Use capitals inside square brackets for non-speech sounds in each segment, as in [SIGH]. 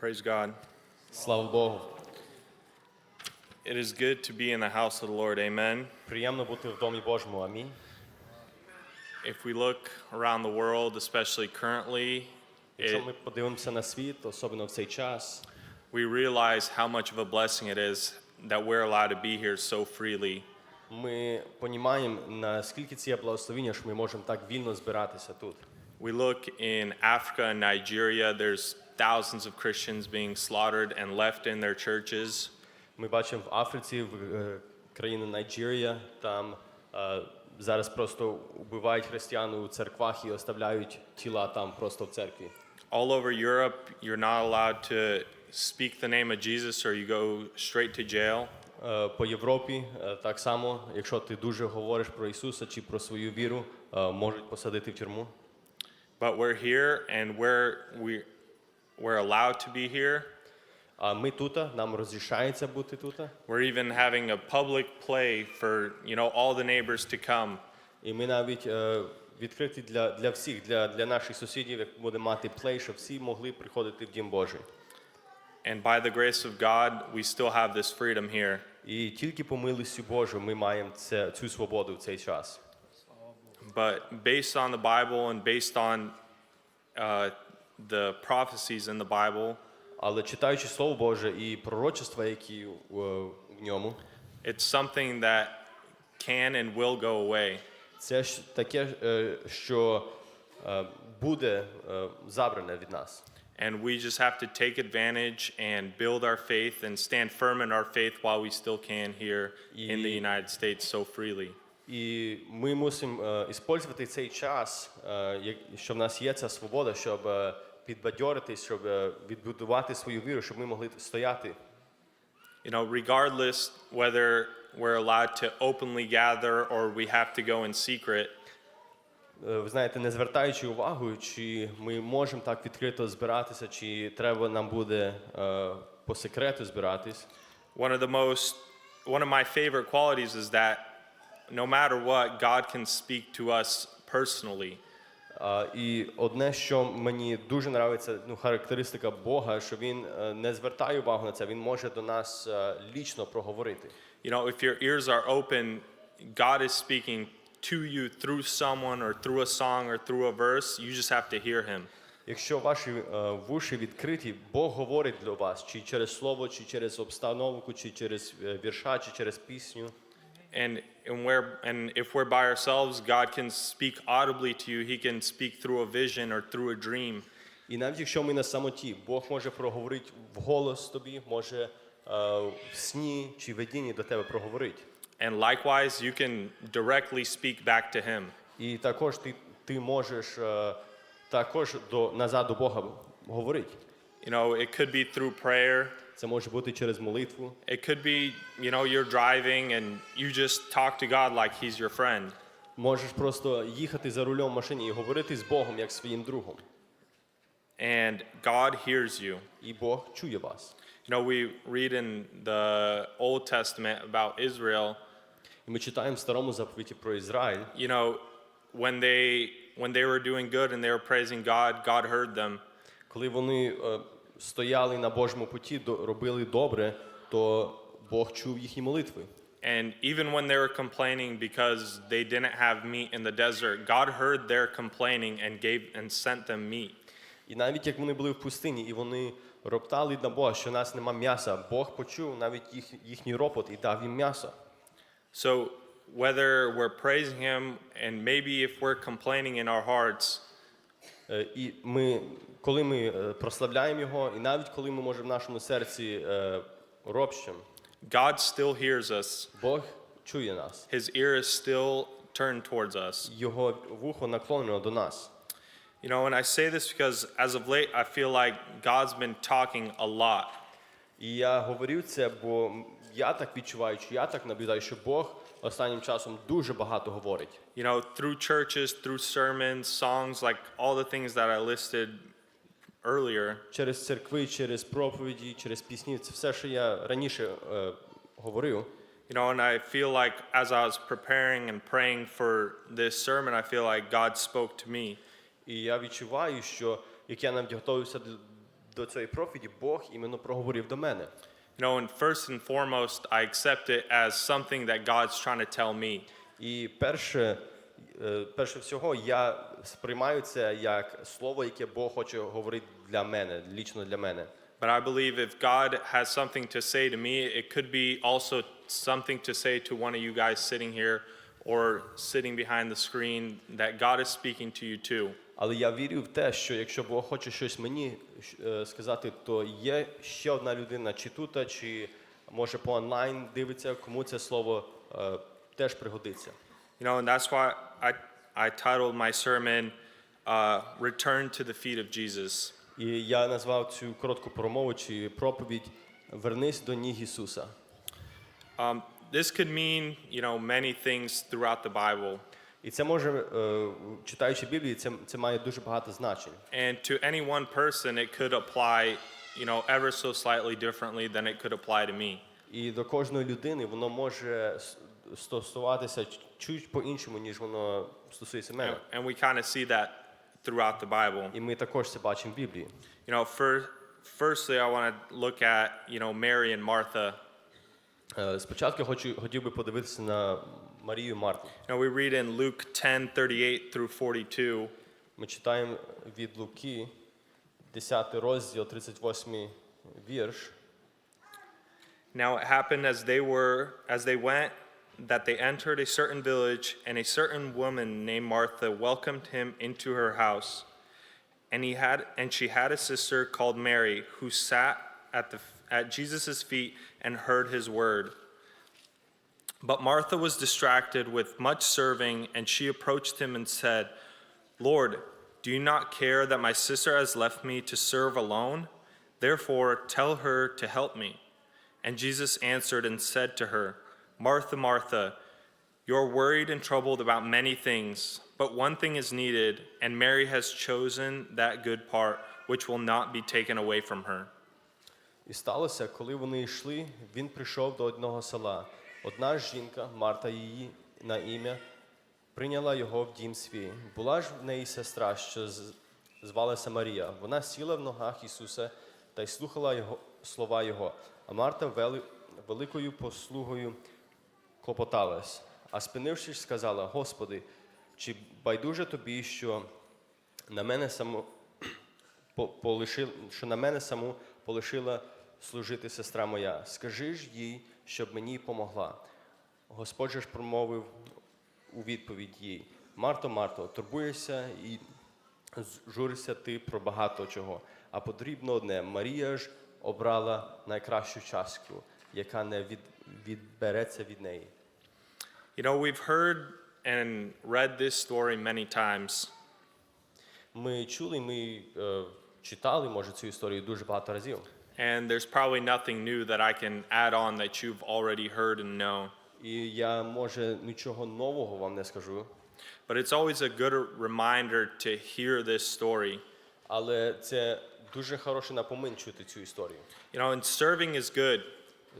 Praise God. Слава Богу. It is good to be in the house of the Lord. Amen. Приємно бути в домі Божому. Амінь. If we look around the world, especially currently, Якщо it, ми подивимося на світ, особливо в цей час, we realize how much of a blessing it is that we're allowed to be here so freely. ми розуміємо, наскільки це є благословення, що ми можемо так вільно збиратися тут. We look in Africa and Nigeria, there's thousands of Christians being slaughtered and left in their churches. Ми бачимо в Африці, в е, країні Найджерія, там е, зараз просто вбивають християн у церквах і оставляють тіла там просто в церкві. All over Europe, you're not allowed to speak the name of Jesus or you go straight to jail. Е, По Європі е, так само, якщо ти дуже говориш про Ісуса чи про свою віру, е, можуть посадити в тюрму. But we're here and we're, we, we're allowed to be here. А ми тут, нам розрішається бути тут. We're even having a public play for, you know, all the neighbors to come. І ми навіть е, відкриті для, для всіх, для, для наших сусідів, як будемо мати плей, щоб всі могли приходити в Дім Божий. And by the grace of God, we still have this freedom here. І тільки по милості Божу ми маємо це, цю свободу в цей час. But based on the Bible and based on uh, the prophecies in the Bible, Але читаючи Слово Боже і пророчества, які е, в ньому, it's something that can and will go away. це ж таке, е, що е, буде е, забране від нас. And we just have to take advantage and build our faith and stand firm in our faith while we still can here in the Ye- United States so freely. І ми мусимо е, іспользувати цей час, е, як- що в нас є ця свобода, щоб е, підбадьоритись, щоб е, відбудувати свою віру, щоб ми могли стояти. You know, regardless whether we're allowed to openly gather or we have to go in secret, Е, Ви знаєте, не звертаючи увагу, чи ми можемо так відкрито збиратися, чи треба нам буде е, по секрету збиратись. one of the most one of my favorite qualities is that no matter what, God can speak to us personally. А, І одне, що мені дуже подобається, ну, характеристика Бога, що він е, не звертає увагу на це, він може до нас е, лічно проговорити. You know, if your ears are open, God is speaking to you through someone or through a song or through a verse. You just have to hear him. Якщо ваші е, вуші відкриті, Бог говорить до вас чи через слово, чи через обстановку, чи через вірша, чи через пісню. And and where and if we're by ourselves, God can speak audibly to you. He can speak through a vision or through a dream. І навіть якщо ми на самоті, Бог може проговорити вголос тобі, може е, в сні чи видінні до тебе проговорити. And likewise, you can directly speak back to him. І також ти, ти можеш е, також до, назад до Бога говорити. You know, it could be through prayer. Це може бути через молитву. It could be, you know, you're driving and you just talk to God like he's your friend. Можеш просто їхати за рулем в машині і говорити з Богом як своїм другом. And God hears you. І Бог чує вас. You know, we read in the Old Testament about Israel, І ми читаємо в старому заповіті про Ізраїль. you know, when they when they were doing good and they were praising God, God heard them. Коли вони е, стояли на Божому путі, до- робили добре, то Бог чув їхні молитви. And even when they were complaining because they didn't have meat in the desert, God heard their complaining and gave and sent them meat. І навіть як вони були в пустині, і вони роптали на Бога, що у нас нема м'яса, Бог почув навіть їх, їхній ропот і дав їм м'ясо. So whether we're praising him and maybe if we're complaining in our hearts, Е, І ми, коли ми е, прославляємо Його, і навіть коли ми можемо в нашому серці е, ропщем, God still hears us. Бог чує нас. His ear is still turned towards us. Його вухо наклонено до нас. You know, and I say this because as of late, I feel like God's been talking a lot. І я говорю це, бо я так відчуваю, чи я так наблюдаю, що Бог останнім часом дуже багато говорить. You know, through churches, through sermons, songs, like all the things that I listed earlier. Через церкви, через проповіді, через пісні. Це все, що я раніше е, говорив. You know, and I feel like as I was preparing and praying for this sermon, I feel like God spoke to me. І я відчуваю, що як я навіть готувався до цієї проповіді Бог іменно проговорив до мене. You know, and first and foremost, I accept it as something that God's trying to tell me. І перше, е, перше всього, я сприймаю це як слово, яке Бог хоче говорити для мене, лічно для мене. But I believe if God has something to say to me, it could be also something to say to one of you guys sitting here or sitting behind the screen that God is speaking to you too. Але я вірю в те, що якщо Бог хоче щось мені е, сказати, то є ще одна людина, чи тут, чи може по онлайн дивиться, кому це слово е, теж пригодиться. You know, and that's why I, I titled my sermon, uh, Return to the Feet of Jesus. І я назвав цю коротку промову чи проповідь Вернись до ніг Ісуса. Um, this could mean, you know, many things throughout the Bible. І це може, е, читаючи Біблію, це, це має дуже багато значень. And to any one person, it could apply, you know, ever so slightly differently than it could apply to me. І до кожної людини воно може стосуватися чуть по-іншому, ніж воно стосується мене. And, and we kind of see that throughout the Bible. І ми також це бачимо в Біблії. You know, first, firstly, I want to look at, you know, Mary and Martha. Е, Спочатку хочу, хотів би подивитися на Марію і Марту. You know, we read in Luke 10 38 through 42. Ми читаємо від Луки, 10 розділ, 38 вірш. Now it happened as they were as they went that they entered a certain village and a certain woman named Martha welcomed him into her house. And he had and she had a sister called Mary who sat at the at Jesus' feet and heard his word. But Martha was distracted with much serving and she approached him and said, "Lord, do you not care that my sister has left me to serve alone? Therefore tell her to help me." And Jesus answered and said to her, Martha, Martha, you're worried and troubled about many things, but one thing is needed, and Mary has chosen that good part, which will not be taken away from her. І сталося, коли вони йшли, він прийшов до одного села. Одна жінка, Марта її на ім'я, прийняла його в дім свій. Була ж в неї сестра, що звалася Марія. Вона сіла в ногах Ісуса та й слухала його, слова Його. А Марта вели, великою послугою клопоталась. А спинившись, сказала: Господи, чи байдуже тобі, що на мене само [CLEARS THROAT] по- полишив, що на мене саму полишила служити сестра моя. Скажи ж їй, щоб мені помогла. Господь же ж промовив у відповідь їй: Марто, Марто, турбуєшся і журишся ти про багато чого. А потрібно одне: Марія ж обрала найкращу частку, яка не від, відбереться від неї. You know, we've heard and read this story many times, Ми чули, ми е, читали, може, цю історію дуже багато разів. and there's probably nothing new that I can add on that you've already heard and know. І я, може, нічого нового вам не скажу, But it's always a good reminder to hear this story. але це дуже хороший напомин чути цю історію. You know, and serving is good,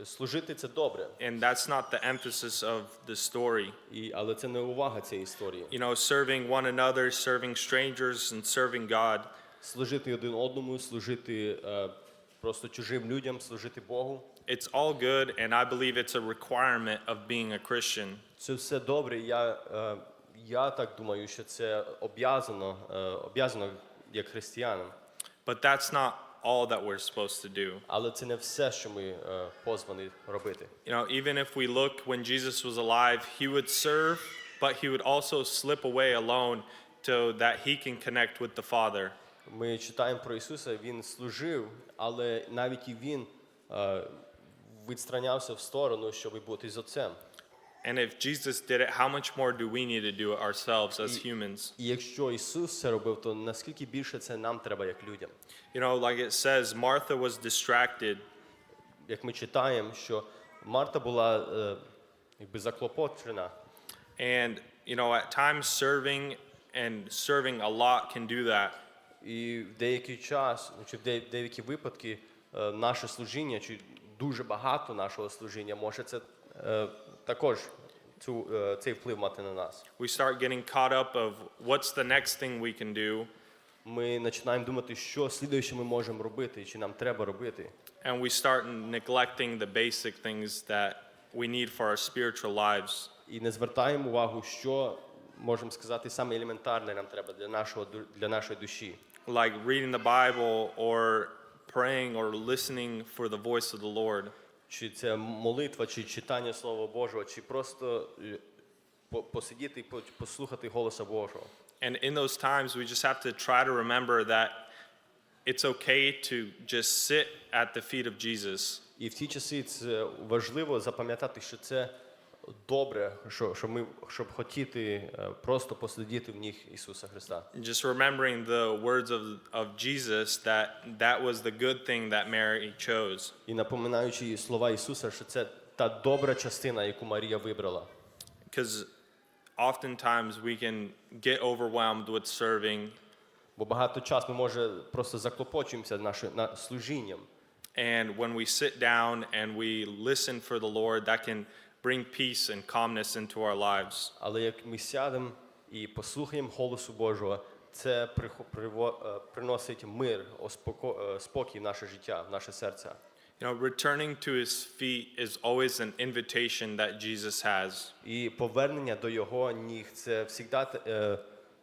Служити це добре, and that's not the emphasis of the story. і, але це не увага цієї історії. You know, serving one another, serving strangers, and serving God. Служити один одному, служити е, просто чужим людям, служити Богу. It's all good, and I believe it's a requirement of being a Christian. Це все добре. Я, е, я так думаю, що це об'язано, е, об'язано як християнам. But that's not all that we're supposed to do. Але це не все, що ми е, позвані робити. You know, even if we look when Jesus was alive, he would serve, but he would also slip away alone so that he can connect with the Father. Ми читаємо про Ісуса, Він служив, але навіть і Він е, відстранявся в сторону, щоб бути з Отцем. And if Jesus did it, how much more do we need to do it ourselves as humans? You know, like it says, Martha was distracted, е, and you know, at times serving and serving a lot can do that. І в деякий час, ну, чи в деякі випадки, е, наше служіння, чи дуже багато нашого служіння, може це е, також цю, е, цей вплив мати на нас. We start getting caught up of what's the next thing we can do, ми починаємо думати, що слідуюче ми можемо робити, чи нам треба робити. And we start neglecting the basic things that we need for our spiritual lives. І не звертаємо увагу, що можемо сказати саме елементарне нам треба для нашого для нашої душі. like reading the Bible or praying or listening for the voice of the Lord. Чи це молитва, чи читання Слова Божого, чи просто е, посидіти і послухати голоса Божого. And in those times, we just have to try to remember that it's okay to just sit at the feet of Jesus. І в ті часи це важливо запам'ятати, що це добре, що, що ми щоб хотіти е, просто посидіти в ніг Ісуса Христа. Just remembering the words of, of Jesus that that was the good thing that Mary chose. І напоминаючи слова Ісуса, що це та добра частина, яку Марія вибрала. Because oftentimes we can get overwhelmed with serving Бо багато часу ми може просто заклопочуємося нашим на служінням. And when we sit down and we listen for the Lord, that can bring peace and calmness into our lives. Але як ми сядемо і послухаємо голосу Божого, це е, приносить мир, е, спокій в наше життя, в наше серце. You know, returning to his feet is always an invitation that Jesus has. І повернення до Його ніг це завжди е,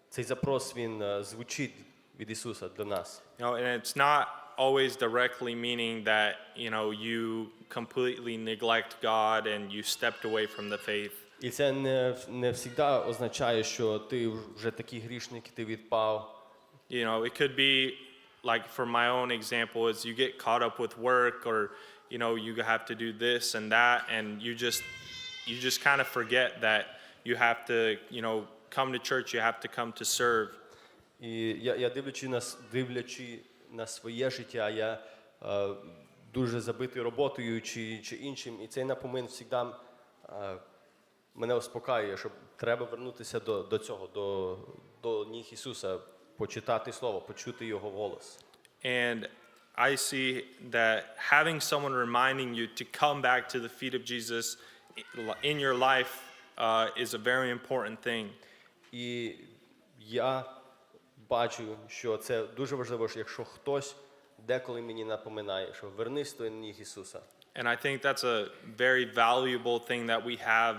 цей запрос він звучить від Ісуса до нас. You know, and it's not always directly meaning that, you know, you completely neglect God and you stepped away from the faith. І це не, не завжди означає, що ти вже такий грішник, і ти відпав. You know, it could be like for my own example is you get caught up with work or, you know, you have to do this and that and you just you just kind of forget that you have to, you know, come to church, you have to come to serve. І я, я дивлячи на, с- дивлячи На своє життя, я е, дуже забитий роботою чи, чи іншим. І цей напомин завжди е, мене успокаює, що треба вернутися до, до цього, до, до ніг Ісуса, почитати Слово, почути Його голос. And I see that having someone reminding you to come back to the feet of Jesus in your life uh, is a very important thing. І я бачу, що це дуже важливо, що якщо хтось деколи мені напоминає, що вернись до ніг Ісуса. And I think that's a very valuable thing that we have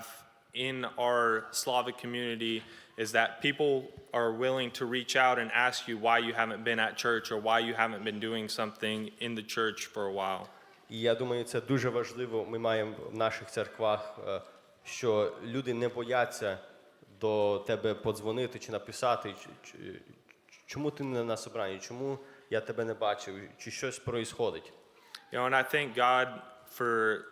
in our Slavic community is that people are willing to reach out and ask you why you haven't been at church or why you haven't been doing something in the church for a while. І я думаю, це дуже важливо. Ми маємо в наших церквах, е, що люди не бояться до тебе подзвонити чи написати, чи- чи- чому ти не на собранні, чому я тебе не бачив, чи щось проїсходить. You know, and I thank God for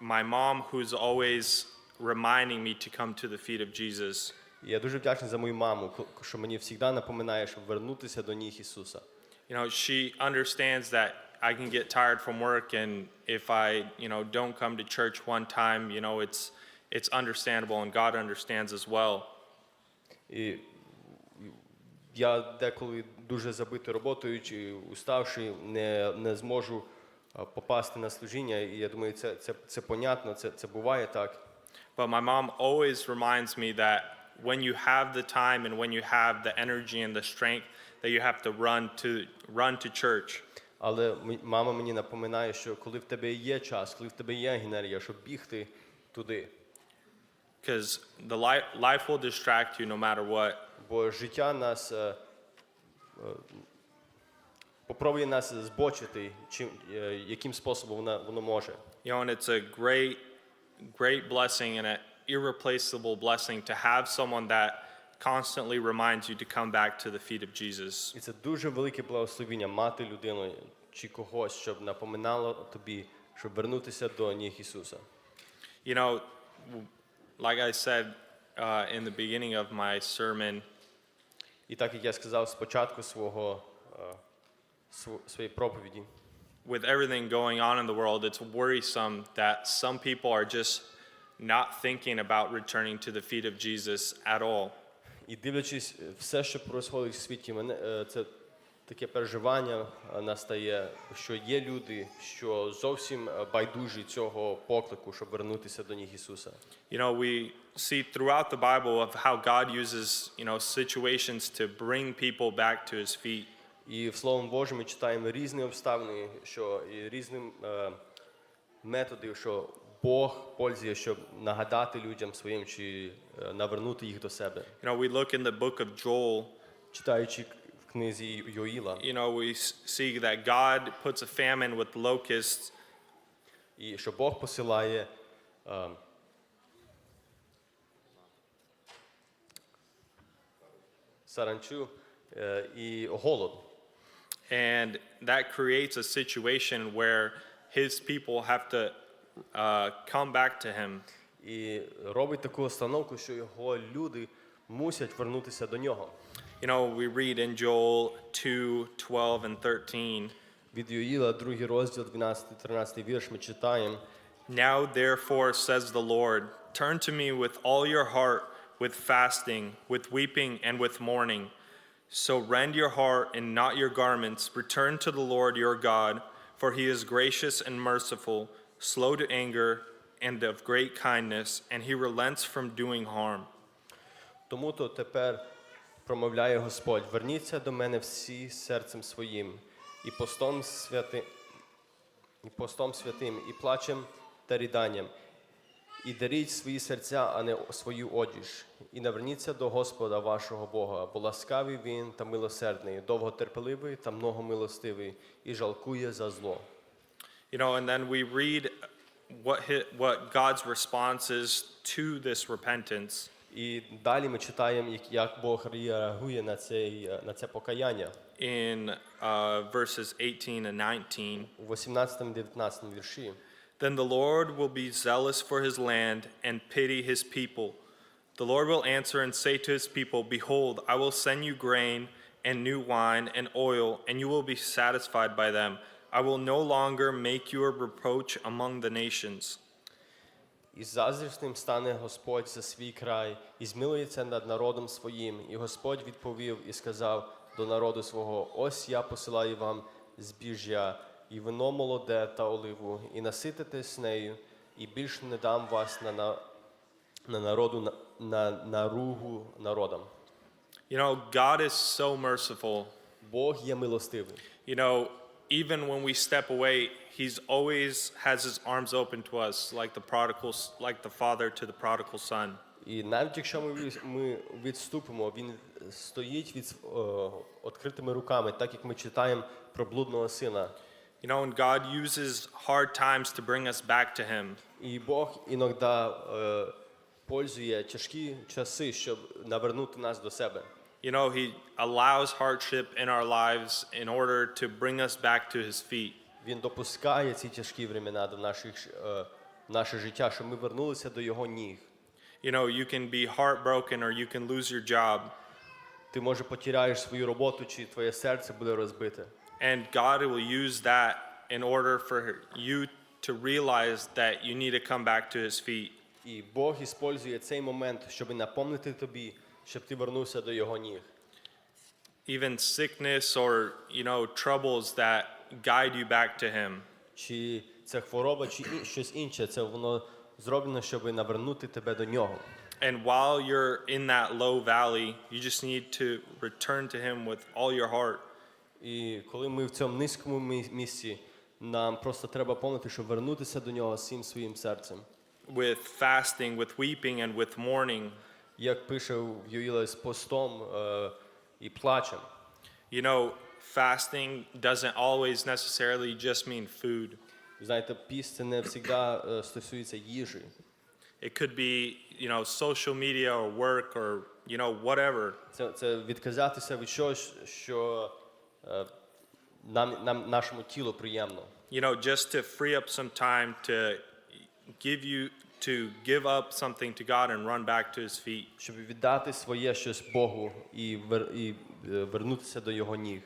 my mom who's always reminding me to come to the feet of Jesus. І я дуже вдячний за мою маму, ко- що мені завжди напоминає, щоб вернутися до ніг Ісуса. You know, she understands that I can get tired from work and if I, you know, don't come to church one time, you know, it's it's understandable and God understands as well. І я деколи дуже забитий роботою чи уставший, не, не зможу е, попасти на служіння. І я думаю, це, це, це понятно, це, це буває так. But my mom always reminds me that when you have the time and when you have the energy and the strength that you have to run to run to church. Але м- мама мені напоминає, що коли в тебе є час, коли в тебе є енергія, щоб бігти туди. Because the life, life will distract you no matter what. Бо життя нас е, е, попробує нас збочити, чим, е, яким способом воно, воно може. You know, and it's a great, great blessing and an irreplaceable blessing to have someone that constantly reminds you to come back to the feet of Jesus. І це дуже велике благословіння мати людину чи когось, щоб напоминало тобі, щоб вернутися до ніг Ісуса. You know, w- like I said uh, in the beginning of my sermon, І так як я сказав спочатку свого, е, своєї проповіді, with everything going on in the world, it's worrisome that some people are just not thinking about returning to the feet of Jesus at all. і дивлячись е, все, що відбувається в світі, мене е, це таке переживання е, настає, що є люди, що зовсім е, байдужі цього поклику, щоб вернутися до ніг Ісуса. You know, we see throughout the Bible of how God uses, you know, situations to bring people back to his feet. І в Словом Божому ми читаємо різні обставини, що і різні е, методи, що Бог пользує, щоб нагадати людям своїм чи навернути їх до себе. You know, we look in the book of Joel, Читаючи книзі Йоїла, you know, we s- see that God puts a famine with locusts і що Бог посилає е, саранчу е, і голод. And that creates a situation where his people have to uh, come back to him. І робить таку установку, що його люди мусять вернутися до нього. You know, we read in Joel 2 12 and 13. Від Йоїла, другий розділ, 12-13 вірш, ми читаємо. Now, therefore, says the Lord, turn to me with all your heart, with fasting, with weeping, and with mourning. So rend your heart and not your garments. Return to the Lord your God, for he is gracious and merciful, slow to anger, and of great kindness, and he relents from doing harm. Тому то тепер промовляє Господь: верніться до мене всі серцем своїм, і постом святим, і постом святим, і плачем та ріданням, і даріть свої серця, а не свою одіж, і наверніться до Господа вашого Бога, бо ласкавий він та милосердний, довготерпеливий та многомилостивий, і жалкує за зло. You know, and then we read what, what God's response is to this repentance. І далі ми читаємо, як- як Бог реагує на це, на це покаяння. in uh, verses 18 and 19. У 18-19 вірші. Then the Lord will be zealous for his land and pity his people. The Lord will answer and say to his people, Behold, I will send you grain and new wine and oil, and you will be satisfied by them. I will no longer make you a reproach among the nations. І заздрісним стане Господь за свій край, і змилується над народом своїм. І Господь відповів і сказав до народу свого: Ось я посилаю вам збіжжя, і вино молоде та оливу, і насититесь нею, і більше не дам вас на, на, на народу на, на наругу народам. You know, God is so merciful. Бог є милостивий. You know, even when we step away, he's always has his arms open to us, like the prodigal, like the father to the prodigal son. І навіть якщо ми, ми відступимо, він стоїть від е, відкритими руками, так як ми читаємо про блудного сина. You know, and God uses hard times to bring us back to him. І Бог іноді е, пользує тяжкі часи, щоб навернути нас до себе. You know, he allows hardship in our lives in order to bring us back to his feet. Він допускає ці тяжкі времена до наших, е, наше життя, щоб ми вернулися до Його ніг. You know, you can be heartbroken or you can lose your job, Ти, може, потеряєш свою роботу, чи твоє серце буде розбите. and God will use that in order for you to realize that you need to come back to his feet. І Бог іспользує цей момент, щоб напомнити тобі, щоб ти вернувся до Його ніг. Even sickness or, you know, troubles that guide you back to him. Чи це хвороба, чи щось інше, це воно зроблено, щоб навернути тебе до нього. And while you're in that low valley, you just need to return to him with all your heart. І коли ми в цьому низькому місці, нам просто треба пам'ятати, щоб вернутися до нього всім своїм серцем. with fasting, with weeping, and with mourning. Як пише в Йоїла з постом е, і плачем. You know, fasting doesn't always necessarily just mean food. Ви Знаєте, піст це не завжди стосується їжі. It could be, you know, social media or work or, you know, whatever. Це, це відказатися від чогось, що е, нам, нам, нашому тілу приємно. You know, just to free up some time to give you, to give up something to God and run back to his feet. Щоб віддати своє щось Богу і, вер, і е, вернутися до Його ніг.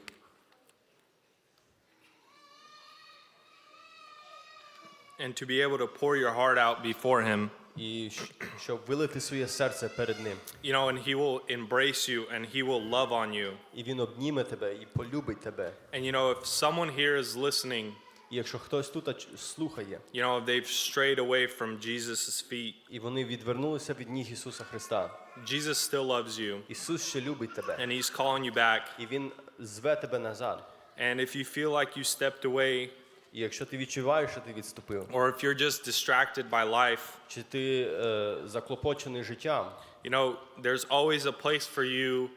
And to be able to pour your heart out before him. і щ- щоб вилити своє серце перед ним. You know, and He will embrace you and He will love on you. І він обніме тебе і полюбить тебе. And you know, if someone here is listening, І якщо хтось тут слухає, you know, they've strayed away from Jesus' feet, і вони відвернулися від ніг Ісуса Христа, Jesus still loves you Ісус ще любить тебе, and He's calling you back. і Він зве тебе назад. And if you feel like you stepped away, І якщо ти відчуваєш, що ти відступив, or if you're just distracted by life, чи ти е, заклопочений життям, you know, there's always a place for you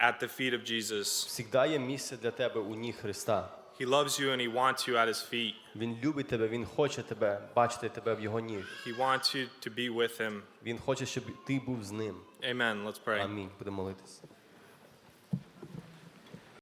at the feet of Jesus. завжди є місце для тебе у ніг Христа. He loves you and He wants you at His feet. Він любить тебе, Він хоче тебе, бачити тебе в Його ніг. He wants you to be with Him. Він хоче, щоб ти був з ним. Amen. Let's pray. Амінь. Будемо молитися.